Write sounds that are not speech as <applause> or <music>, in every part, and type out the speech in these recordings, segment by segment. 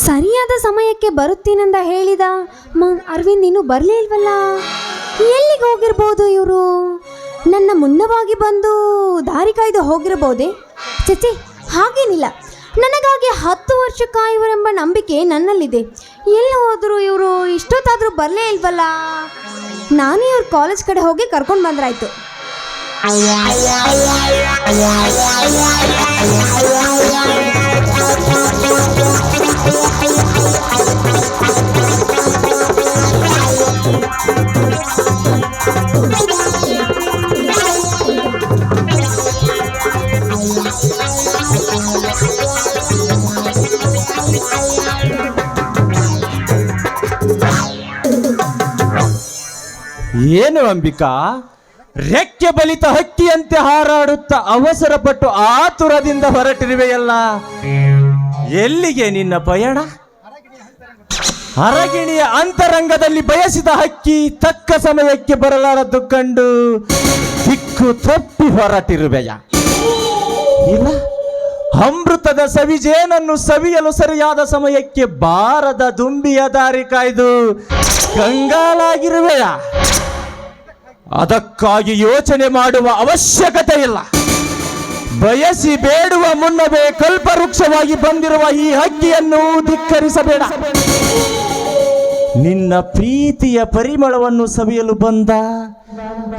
ಸರಿಯಾದ ಸಮಯಕ್ಕೆ ಬರುತ್ತೀನಂದ ಹೇಳಿದ ಮ ಅರವಿಂದ್ ಇನ್ನೂ ಬರಲೇ ಇಲ್ವಲ್ಲ ಎಲ್ಲಿಗೆ ಹೋಗಿರ್ಬೋದು ಇವರು ನನ್ನ ಮುನ್ನವಾಗಿ ಬಂದು ದಾರಿ ಕಾಯ್ದು ಹೋಗಿರ್ಬೋದೇ ಚಚೆ ಹಾಗೇನಿಲ್ಲ ನನಗಾಗಿ ಹತ್ತು ವರ್ಷ ಕಾಯುವರೆಂಬ ನಂಬಿಕೆ ನನ್ನಲ್ಲಿದೆ ಎಲ್ಲಿ ಹೋದ್ರು ಇವರು ಇಷ್ಟೊತ್ತಾದರೂ ಬರಲೇ ಇಲ್ವಲ್ಲ ನಾನೇ ಇವ್ರ ಕಾಲೇಜ್ ಕಡೆ ಹೋಗಿ ಕರ್ಕೊಂಡು ಬಂದ್ರಾಯ್ತು ಏನು ಅಂಬಿಕಾ? ರೆಕ್ಕೆ ಬಲಿತ ಹಕ್ಕಿಯಂತೆ ಹಾರಾಡುತ್ತ ಅವಸರ ಪಟ್ಟು ಆತುರದಿಂದ ಹೊರಟಿರುವೆಯಲ್ಲ ಎಲ್ಲಿಗೆ ನಿನ್ನ ಪಯಣ? ಅರಗಿಣಿಯ ಅಂತರಂಗದಲ್ಲಿ ಬಯಸಿದ ಹಕ್ಕಿ ತಕ್ಕ ಸಮಯಕ್ಕೆ ಬರಲಾರದ್ದು ಕಂಡು ದಿಕ್ಕು ತಪ್ಪಿ ಹೊರಟಿರುವೆಯ. ಇಲ್ಲ, ಅಮೃತದ ಸವಿಜೇನನ್ನು ಸವಿಯಲು ಸರಿಯಾದ ಸಮಯಕ್ಕೆ ಬಾರದ ದುಂಬಿಯ ದಾರಿ ಕಾಯ್ದು ಕಂಗಾಲಾಗಿರುವೆಯ. ಅದಕ್ಕಾಗಿ ಯೋಚನೆ ಮಾಡುವ ಅವಶ್ಯಕತೆ ಇಲ್ಲ. ಬಯಸಿ ಬೇಡುವ ಮುನ್ನವೇ ಕಲ್ಪವೃಕ್ಷವಾಗಿ ಬಂದಿರುವ ಈ ಹಕ್ಕಿಯನ್ನು ಧಿಕ್ಕರಿಸಬೇಡ. ನಿನ್ನ ಪ್ರೀತಿಯ ಪರಿಮಳವನ್ನು ಸವಿಯಲು ಬಂದ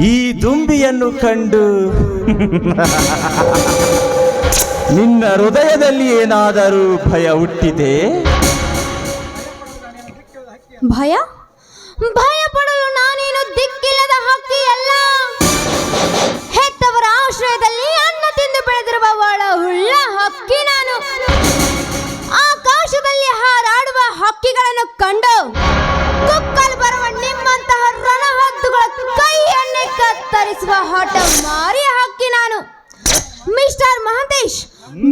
ಈ ದುಂಬಿಯನ್ನು ಕಂಡು <laughs> ನಿನ್ನ ಹೃದಯದಲ್ಲಿ ಏನಾದರೂ ಭಯ ಹುಟ್ಟಿದೆ? ಭಯ? ಭಯ ಆಶ್ರಯದಲ್ಲಿ ಅನ್ನ ತಿಂದು ಬೆಳೆದಿರುವ ಒಳ ಉಳ್ಳ ಹಕ್ಕಿ ನಾನು. ಆಕಾಶದಲ್ಲಿ ಹಾರಾಡುವ ಹಕ್ಕಿಗಳನ್ನು ಕಂಡು ಕುಕ್ಕಲು ಬರುವ ನಿಮ್ಮಂತಹ ರಣಹದ್ದುಗಳ ಕೈಯನ್ನೇ ಕತ್ತರಿಸುವ ಹಠ ಮಾರಿ ಹಕ್ಕಿ ನಾನು. ಮಿಸ್ಟರ್ ಮಹಂತೇಶ್,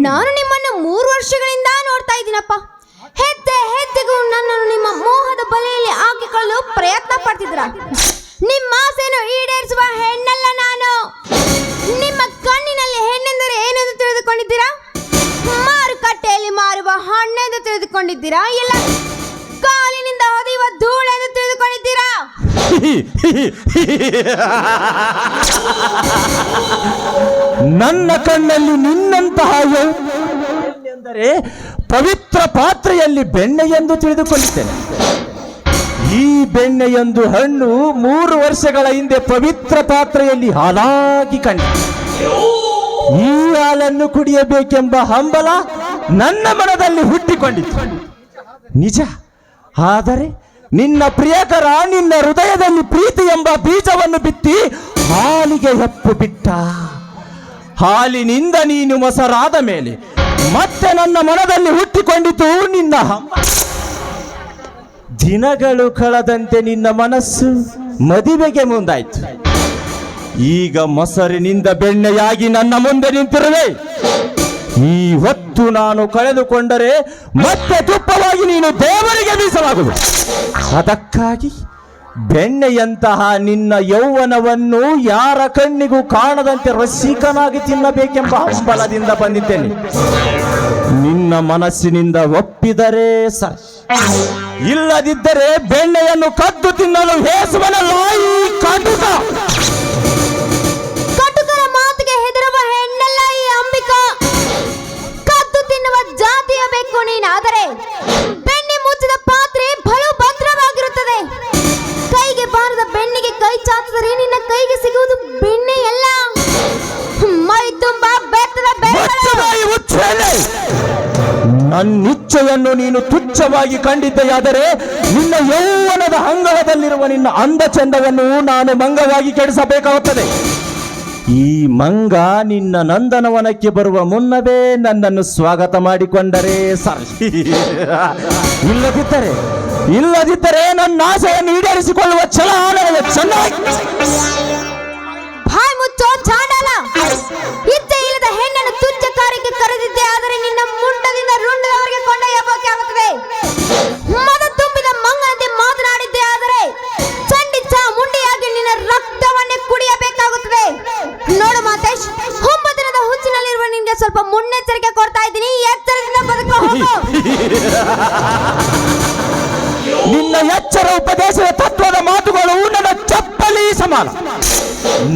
ನಾನು ನಿಮ್ಮನ್ನು ಮೂರು ವರ್ಷಗಳಿಂದ ನೋಡ್ತಾ ಇದ್ದೀನಪ್ಪ. ಹೆಜ್ಜೆ ಹೆಜ್ಜೆಗೂ ನನ್ನನ್ನು ನಿಮ್ಮ ಮೋಹದ ಬಲೆಯಲ್ಲಿ ಹಾಕಿಕೊಳ್ಳಲು ಪ್ರಯತ್ನ ಪಡ್ತಿದ್ರ ನಿಮ್ಮ ಆಸೆಯನ್ನು ಈಡೇರಿಸುವ ಹೆಣ್ಣಲ್ಲ ನಾನು. ನಿಮ್ಮ ಕಣ್ಣಿನಲ್ಲಿ ಹೆಣ್ಣೆಂದರೆ ಏನೆಂದು ತಿಳಿದುಕೊಂಡಿದ್ದೀರಾ? ಮಾರುಕಟ್ಟೆಯಲ್ಲಿ ಮಾರುವ ಹಣ್ಣೆಂದು ತಿಳಿದುಕೊಂಡಿದ್ದೀರಾ? ಇಲ್ಲ ಕಾಲಿನಿಂದ ಹೊದೆಯುವ ಧೂಳೆಂದು ತಿಳಿದುಕೊಂಡಿದ್ದೀರಾ? ನನ್ನ ಕಣ್ಣಲ್ಲಿ ನಿನ್ನಂತಹ ಎಂದರೆ ಪವಿತ್ರ ಪಾತ್ರೆಯಲ್ಲಿ ಬೆಣ್ಣೆ ಎಂದು ತಿಳಿದುಕೊಂಡಿದ್ದೇನೆ. ಈ ಬೆಣ್ಣೆಯೊಂದು ಹಣ್ಣು ಮೂರು ವರ್ಷಗಳ ಹಿಂದೆ ಪವಿತ್ರ ಪಾತ್ರೆಯಲ್ಲಿ ಹಾಲಾಗಿ ಕಂಡ. ಈ ಹಾಲನ್ನು ಕುಡಿಯಬೇಕೆಂಬ ಹಂಬಲ ನನ್ನ ಮನದಲ್ಲಿ ಹುಟ್ಟಿಕೊಂಡಿತು ನಿಜ, ಆದರೆ ನಿನ್ನ ಪ್ರಿಯಕರ, ನಿನ್ನ ಹೃದಯದಲ್ಲಿ ಪ್ರೀತಿ ಎಂಬ ಬೀಜವನ್ನು ಬಿತ್ತಿ ಹಾಲಿಗೆ ಹೆಪ್ಪು ಬಿಟ್ಟ. ಹಾಲಿನಿಂದ ನೀನು ಮೊಸರಾದ ಮೇಲೆ ಮತ್ತೆ ನನ್ನ ಮನದಲ್ಲಿ ಹುಟ್ಟಿಕೊಂಡಿತು ನಿನ್ನ ಹಂಬ ದಿನಗಳು ಕಳೆದಂತೆ ನಿನ್ನ ಮನಸ್ಸು ಮದುವೆಗೆ ಮುಂದಾಯ್ತು. ಈಗ ಮೊಸರಿನಿಂದ ಬೆಣ್ಣೆಯಾಗಿ ನನ್ನ ಮುಂದೆ ನಿಂತಿರುವೆ. ಈ ಹೊತ್ತು ನಾನು ಕಳೆದುಕೊಂಡರೆ ಮತ್ತೆ ತುಪ್ಪವಾಗಿ ನೀನು ದೇವರಿಗೆ ಮೀಸಲಾಗುವುದು ಅದಕ್ಕಾಗಿ ಬೆಣ್ಣೆಯಂತಹ ನಿನ್ನ ಯೌವನವನ್ನು ಯಾರ ಕಣ್ಣಿಗೂ ಕಾಣದಂತೆ ರಸಿಕನಾಗಿ ತಿನ್ನಬೇಕೆಂಬ ಹಂಬಲದಿಂದ ಬಂದಿದ್ದೇನೆ. ನಿನ್ನ ಮನಸ್ಸಿನಿಂದ ಒಪ್ಪಿದರೆ ಸರಿ ಇಲ್ಲದಿದ್ದರೆ ಬೆಣ್ಣೆಯನ್ನು ಕದ್ದು ತಿನ್ನಲು ಹೇಸುವನಲ್ಲ ಲಾಯಿ ಕಟುಕ. ತುಚ್ಛವಾಗಿ ಕಂಡಿದ್ದೆಯಾದರೆ, ನಿನ್ನ ಯೌವನದ ಅಂಗಳದಲ್ಲಿರುವ ನಿನ್ನ ಅಂದ ಚಂದವನ್ನು ನಾನು ಮಂಗವಾಗಿ ಕೆಡಿಸಬೇಕಾಗುತ್ತದೆ. ಈ ಮಂಗ ನಿನ್ನ ನಂದನವನಕ್ಕೆ ಬರುವ ಮುನ್ನವೇ ನನ್ನನ್ನು ಸ್ವಾಗತ ಮಾಡಿಕೊಂಡರೆ ಸರಿ ಇಲ್ಲದಿದ್ದರೆ ಇಲ್ಲದಿದ್ದರೆ ನನ್ನ ಆಸೆಯನ್ನು ಈಡೇರಿಸಿಕೊಳ್ಳುವ ಛಲ ನನಗೆ ಚೆನ್ನಾಗಿ. ತುಚ್ಛ ಕರೆದಿದ್ದೆ, ಆದರೆ ನಿನ್ನ ಮುಂಡದಿಂದ ರುಂಡದವರೆಗೆ ಕೊಂಡೊಯ್ಯಬೇಕಾಗುತ್ತದೆ ಮದ ತುಂಬಿದ ಮಂಗನಂತೆ ಮಾತನಾಡಿದ್ದೆ, ಆದರೆ ಚಂಡಿ ಚಾಮುಂಡಿಯಾಗಿ ನಿನ್ನ ರಕ್ತವನ್ನೇ ಕುಡಿಯಬೇಕಾಗುತ್ತದೆ. ನೋಡು ಮಾತೇಶ್ ಒಂಬತ್ತಿನದ ಹುಚ್ಚಿನಲ್ಲಿರುವ ನಿನ್ಗೆ ಸ್ವಲ್ಪ ಮುನ್ನೆಚ್ಚರಿಕೆ ಕೊಡ್ತಾ ಇದ್ದೀನಿ. ಎಚ್ಚರದಿಂದ ಬದುಕೋ ನಿನ್ನ ಎಚ್ಚರ ಉಪದೇಶದ ತತ್ವದ ಮಾತುಗಳು ನನ್ನ ಚಪ್ಪಲಿ ಸಮಾನ.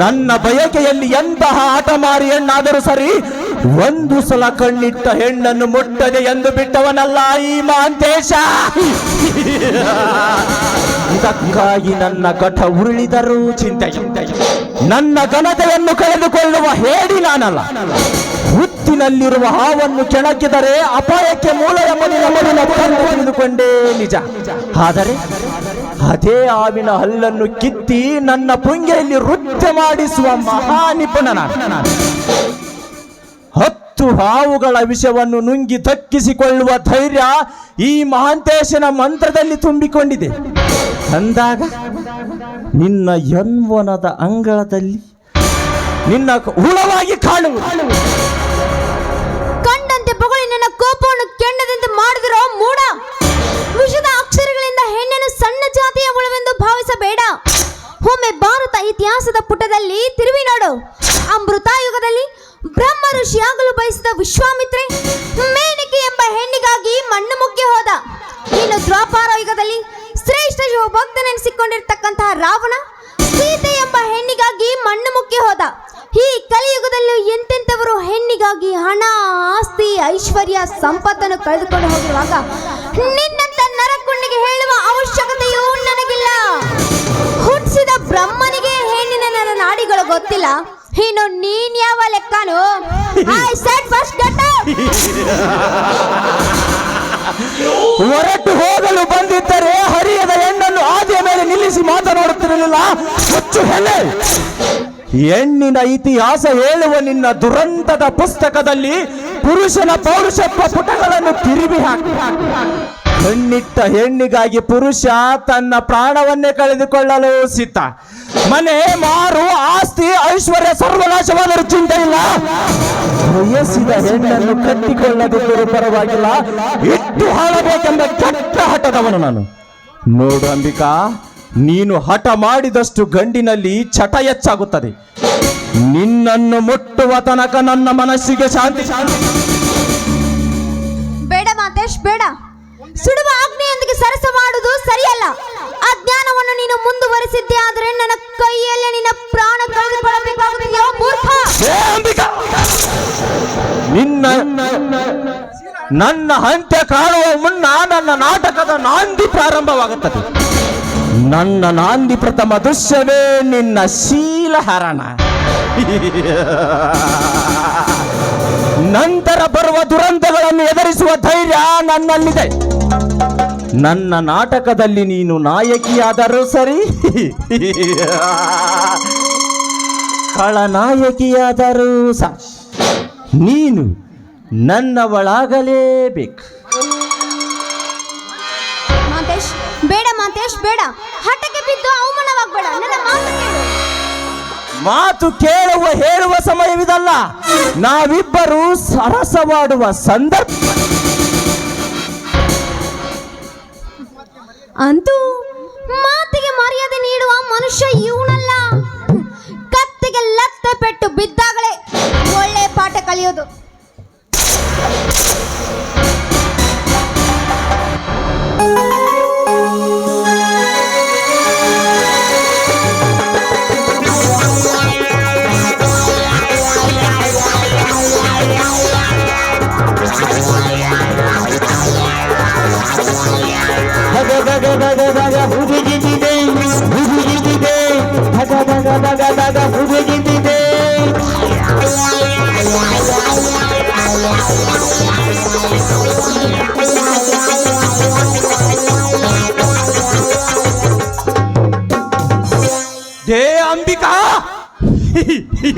ನನ್ನ ಬಯಕೆಯಲ್ಲಿ ಎಂತಹ ಆಟಮಾರಿ ಹೆಣ್ಣಾದರೂ ಸರಿ ಒಂದು ಸಲ ಕಣ್ಣಿಟ್ಟ ಹೆಣ್ಣನ್ನು ಮುಟ್ಟದೆ ಎಂದು ಬಿಟ್ಟವನಲ್ಲ ಈ ಮಾಂತೇಶ. ಇದಕ್ಕಾಗಿ ನನ್ನ ಕಠ ಉರುಳಿದರೂ ಚಿಂತೆ. ನನ್ನ ಘನತೆಯನ್ನು ಕಳೆದುಕೊಳ್ಳುವ ಹೇಳಿ ನಾನಲ್ಲ. ಹುತ್ತಿನಲ್ಲಿರುವ ಹಾವನ್ನು ಕೆಣಕಿದರೆ ಅಪಾಯಕ್ಕೆ ಮೂಲ ತಿಳಿದುಕೊಂಡೇ ನಿಜ. ಆದರೆ ಅದೇ ಹಾವಿನ ಹಲ್ಲನ್ನು ಕಿತ್ತಿ ನನ್ನ ಪುಂಗೆಯಲ್ಲಿ ನೃತ್ಯ ಮಾಡಿಸುವ ಮಹಾ ನಿಪುಣ ಹತ್ತು ಹಾವುಗಳ ವಿಷವನ್ನು ನುಂಗಿ ತಕ್ಕಿಸಿಕೊಳ್ಳುವ ಧೈರ್ಯ ಈ ಮಹಾಂತೇಶನ ಮಂತ್ರದಲ್ಲಿ ತುಂಬಿಕೊಂಡಿದೆ. ಅಂದಾಗ ನಿನ್ನ ಯನ್ವನದ ಅಂಗಳದಲ್ಲಿ ನಿನ್ನ ಹುಳವಾಗಿ ಕಾಣುವ ಕಂಡಂತೆ ಬಗಳಿ ನನ್ನ ಕೋಪವನ್ನು ಕೆಂಡದಂತೆ ಮಾಡಿದಿರೋ ಮೂಡ? ವಿಷದ ಅಕ್ಷರಗಳಿಂದ ಹೆಣ್ಣನ್ನು ಸಣ್ಣ ಜಾತಿಯ ಉಳವೆಂದು ಭಾವಿಸಬೇಡ. ಒಮ್ಮೆ ಭಾರತ ಇತಿಹಾಸದ ಪುಟದಲ್ಲಿ ತಿರುವಿ ನೋಡು. ಅಮೃತಾಯುಗದಲ್ಲಿ ಬ್ರಹ್ಮ ಋಷಿಯಾಗಲು ಬಯಸಿದ ವಿಶ್ವಾಮಿತ್ರೆ ಮೇನಿಕೆ ಎಂಬ ಹೆಣ್ಣಿಗಾಗಿ ಮಣ್ಣು ಮುಗ್ಗಿ ಹೋದ. ಇನ್ನು ದ್ವಾಪಾರ ಯುಗದಲ್ಲಿ ಶ್ರೇಷ್ಠ ಶಿವಭಕ್ತನೆನಿಸಿಕೊಂಡಿರ್ತಕ್ಕಂತಹ ರಾವಣ, ಸೀತೆ ಎಂಬ ಹೆಣ್ಣಿಗಾಗಿ ಮಣ್ಣು ಮುಕ್ಕಿ ಹೋದ. ಈ ಕಲಿಯುಗದಲ್ಲೂ ಎಂತೆಂಥವರು ಹೆಣ್ಣಿಗಾಗಿ ಹಣ, ಆಸ್ತಿ, ಐಶ್ವರ್ಯ, ಸಂಪತ್ತನ್ನು ಕಳೆದುಕೊಂಡು ಹೋಗಿರುವಾಗ ನಿನ್ನಂತ ನರಕುಂಡಿಗೆ ಹೇಳುವ ಅವಶ್ಯಕತೆಯೂ ನನಗಿಲ್ಲ. ಹುಟ್ಟಿಸಿದ ಬ್ರಹ್ಮನಿಗೆ ಹೆಣ್ಣಿನ ನನ್ನ ನಾಡಿಗಳು ಗೊತ್ತಿಲ್ಲ. ಇನ್ನು ನೀನ್ ಯಾವ ಲೆಕ್ಕನು? ಐ ಸೆಡ್ ಫಸ್ಟ್ ಹೊರಟು ಹೋಗಲು ಬಂದಿದ್ದರೆ ಹರಿಯದ ಹೆಣ್ಣನ್ನು ಆದಿಯ ಮೇಲೆ ನಿಲ್ಲಿಸಿ ಮಾತನಾಡುತ್ತಿರಲಿಲ್ಲ. ಹುಚ್ಚು ಹೆಣ್ಣೆ. ಹೆಣ್ಣಿನ ಇತಿಹಾಸ ಹೇಳುವ ನಿನ್ನ ದುರಂತದ ಪುಸ್ತಕದಲ್ಲಿ ಪುರುಷನ ಪೌರುಷತ್ವ ಪುಟಗಳನ್ನು ತಿರುವಿ ಹಾಕಿ. ಕಣ್ಣಿಟ್ಟ ಹೆಣ್ಣಿಗಾಗಿ ಪುರುಷ ತನ್ನ ಪ್ರಾಣವನ್ನೇ ಕಳೆದುಕೊಳ್ಳಲು ಸಿದ್ಧ. ಮನೆ ಮಾರು ಆಸ್ತಿ, ಐಶ್ವರ್ಯ, ಸರ್ವನಾಶವಾದರೂ ಚಿಂತೆ ಇಲ್ಲ. ಬಯಸಿದ ಹೆಣ್ಣನ್ನು ಕಟ್ಟಿಕೊಳ್ಳದಿದ್ದರೂ ಪರವಾಗಿಲ್ಲ. ಇಟ್ಟು ಹಾಳಬೇಕೆಂಬ ಕೆಟ್ಟ ಹಠದವನು ನಾನು. ನೋಡು ಅಂಬಿಕಾ, ನೀನು ಹಠ ಮಾಡಿದಷ್ಟು ಗಂಡಿನಲ್ಲಿ ಚಟ ಹೆಚ್ಚಾಗುತ್ತದೆ. ನಿನ್ನನ್ನು ಮುಟ್ಟುವ ತನಕ ನನ್ನ ಮನಸ್ಸಿಗೆ ಶಾಂತಿ ಶಾಂತಿ ಬೇಡ ಮಾತೇಶ್, ಬೇಡ. ಸುಡುವ ಆಗ್ನೆಯೊಂದಿಗೆ ಸರಸ ಮಾಡುವುದು ಸರಿಯಲ್ಲ. ಆ ಜ್ಞಾನವನ್ನು ನೀನು ಮುಂದುವರಿಸಿದ್ದೆ ಆದರೆ ನನ್ನ ಕೈಯಲ್ಲಿ ನಿನ್ನ ಪ್ರಾಣ ಅಂಬಿಕಾ! ನಿನ್ನ, ನನ್ನ ಅಂತ್ಯ ಕಾಣುವ ಮುನ್ನ ನನ್ನ ನಾಟಕದ ನಾಂದಿ ಪ್ರಾರಂಭವಾಗುತ್ತದೆ. ನನ್ನ ನಾಂದಿ ಪ್ರಥಮ ದೃಶ್ಯವೇ ನಿನ್ನ ಶೀಲಹರಣ. ನಂತರ ಬರುವ ದುರಂತಗಳನ್ನು ಎದುರಿಸುವ ಧೈರ್ಯ ನನ್ನಲ್ಲಿದೆ. ನನ್ನ ನಾಟಕದಲ್ಲಿ ನೀನು ನಾಯಕಿಯಾದರೂ ಸರಿ. ಖಳನಾಯಕಿಯಾದರೂ ಸಹ ನೀನು ನನ್ನವಳಾಗಲೇಬೇಕು. ಮಾತೇಶ್, ಬೇಡ ಮಾತೇಶ್, ಬೇಡ. ಹಠಕ್ಕೆ ಬಿದ್ದು ಅವಮಾನವಾಗಬೇಡ. ನನ್ನ ಮಾತು ಕೇಳು ಮಾತು ಕೇಳುವ, ಹೇಳುವ ಸಮಯವಿದಲ್ಲ. ನಾವಿಬ್ಬರು ಸರಸವಾಡುವ ಸಂದರ್ಭ. ಅಂತೂ ಮಾತಿಗೆ ಮರ್ಯಾದೆ ನೀಡುವ ಮನುಷ್ಯ ಇವನಲ್ಲ. ಕತ್ತಿಗೆ ಲತ್ತೆ ಪೆಟ್ಟು ಬಿದ್ದಾಗಲೇ ಒಳ್ಳೆ ಪಾಠ ಕಲಿಯೋದು.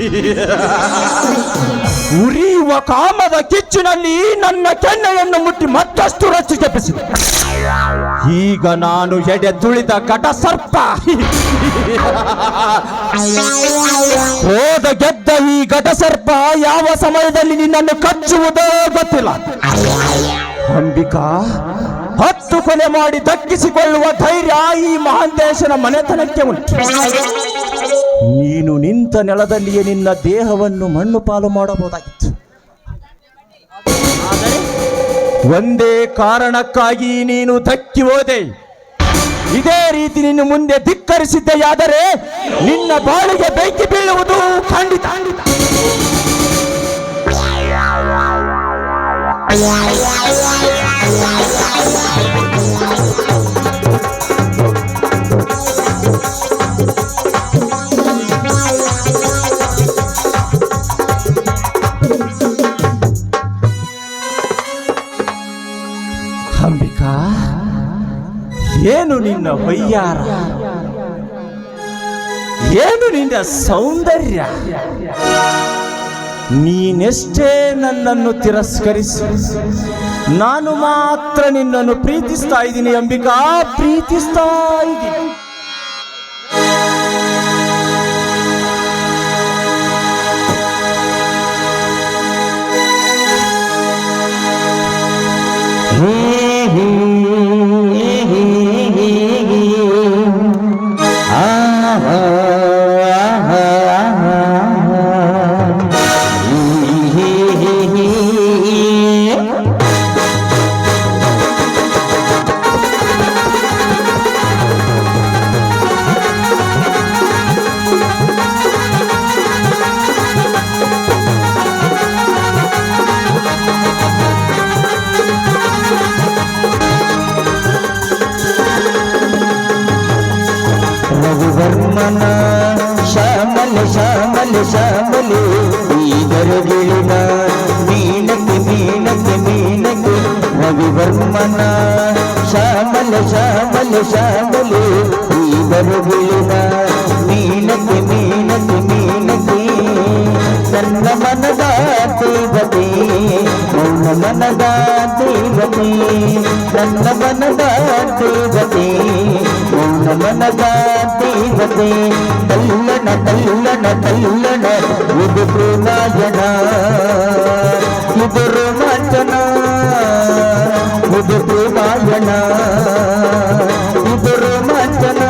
<laughs> ಉರಿಯುವ ಕಾಮದ ಕಿಚ್ಚಿನಲ್ಲಿ ನನ್ನ ಕೆನ್ನೆಯನ್ನು ಮುಟ್ಟಿ ಮತ್ತಷ್ಟು ರಚ್ಚಿ ಜಪಿಸಿದೆ ಈಗ ನಾನು ಎಡೆ ತುಳಿದ ಘಟ ಸರ್ಪ. <laughs> ಹೋದ ಗೆದ್ದ ಈ ಘಟ ಸರ್ಪ ಯಾವ ಸಮಯದಲ್ಲಿ ನಿನ್ನನ್ನು ಕಚ್ಚುವುದೋ ಗೊತ್ತಿಲ್ಲ. ಅಂಬಿಕಾ, ಹತ್ತು ಕೊಲೆ ಮಾಡಿ ದಕ್ಕಿಸಿಕೊಳ್ಳುವ ಧೈರ್ಯ ಈ ಮಹಾಂತೇಶನ ಮನೆತನಕ್ಕೆ ಉಂಟು. ನೀನು ನಿಂತ ನೆಲದಲ್ಲಿಯೇ ನಿನ್ನ ದೇಹವನ್ನು ಮಣ್ಣು ಪಾಲು ಮಾಡಬಹುದಾಗಿತ್ತು. ಒಂದೇ ಕಾರಣಕ್ಕಾಗಿ ನೀನು ಧಕ್ಕಿ ಹೋದೆ. ಇದೇ ರೀತಿ ನಿನ್ನ ಮುಂದೆ ಧಿಕ್ಕರಿಸಿದ್ದೆಯಾದರೆ ನಿನ್ನ ಬಾಳಿಗೆ ಬೆಂಕಿ ಬೀಳುವುದು ಖಂಡಿತ. ನಿನ್ನ ಹೊಯ್ಯಾರ. ಏನು ನಿನ್ನ ಸೌಂದರ್ಯ? ನೀನೆಷ್ಟೇ ನನ್ನನ್ನು ತಿರಸ್ಕರಿಸಿ. ನಾನು ಮಾತ್ರ ನಿನ್ನನ್ನು ಪ್ರೀತಿಸ್ತಾ ಇದ್ದೀನಿ, ಅಂಬಿಕಾ, ಪ್ರೀತಿಸ್ತಾ ಇದ್ದೀನಿ. ರಘುವರ್ಮನ ರಘುವರ್ಮನ ಶ್ಯಾಮಲ ಶ್ಯಾಮಲ ಶ್ಯಾಮಲೆ ಈಗರಗಿಳಿನ ಮೀನಕ್ಕೆ ಮೀನಕ್ಕೆ ಮೀನಕ್ಕೆ ನನ್ನ ಮನದ ದೇವತೆ ನನ್ನ ಮನದ ದೇವತೆ ನನ್ನ ಮನದ ದೇವತೆ ನನ್ನ ಮನದ ದೇವತೆ ತಲ್ಲಣ ತಲ್ಲಣ ತಲ್ಲಣ ಇದು ಪ್ರೇಮಾಯಣ ಇದು ರೋಮಾಂಚನ ಇದು ಪ್ರೇಮಾಯಣ ಇದು ರೋಮಾಂಚನ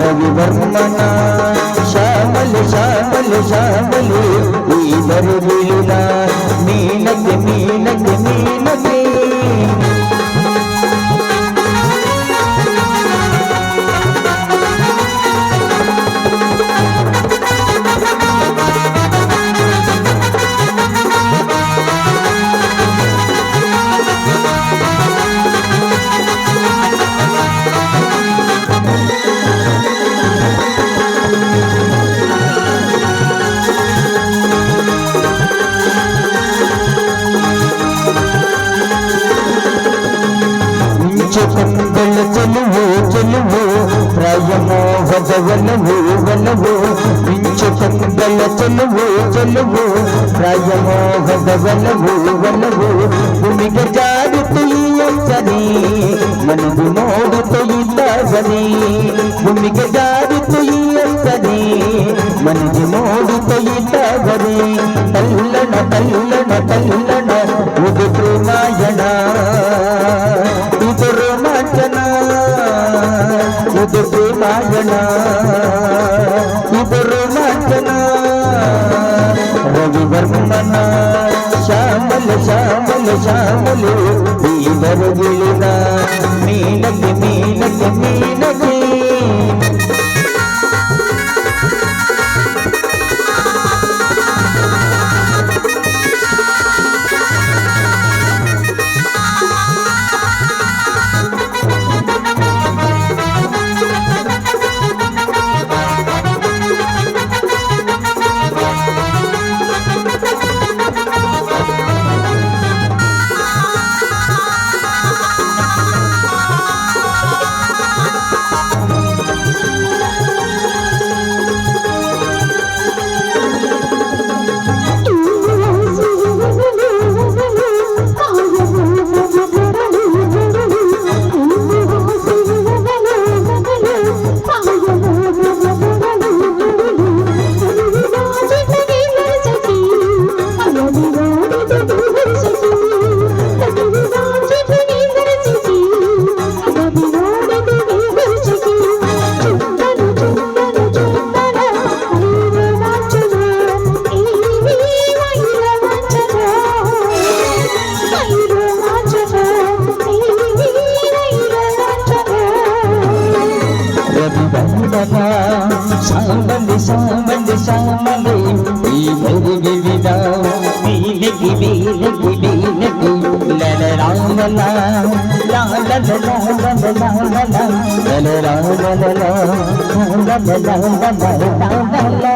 ರವಿವರ್ಮನ ಶ್ಯಾಮಲ ಶ್ಯಾಮಲ ಶ್ಯಾಮಲೆ ಈ ಬರುವಿನ ಮೀನಕ್ಕೆ ಮೀನಕ್ಕೆ కొలువు కొలువు రాజమోహద వలవు వలవు భూమికి జారుతీయని మనసు మోగుతీయని భూమికి జారుతీయని మనసు మోగుతీయని తల్లన తల్లన తల్లన ఉదు ప్రేమాయణ ఉదు రోమాంచన ఉదు ప్రేమాయణ ಶ್ಯಾಮಲೆ ಈ ಬರುಗಿಳಿನ ಮೀನಕ್ಕೆ వందన సామంది సామంది సామంది ఈ మెరుగి వినా వీలకి వీలకి వీలకి లల రామల లాల లాల లాల లాల రామల లాల లాల లాల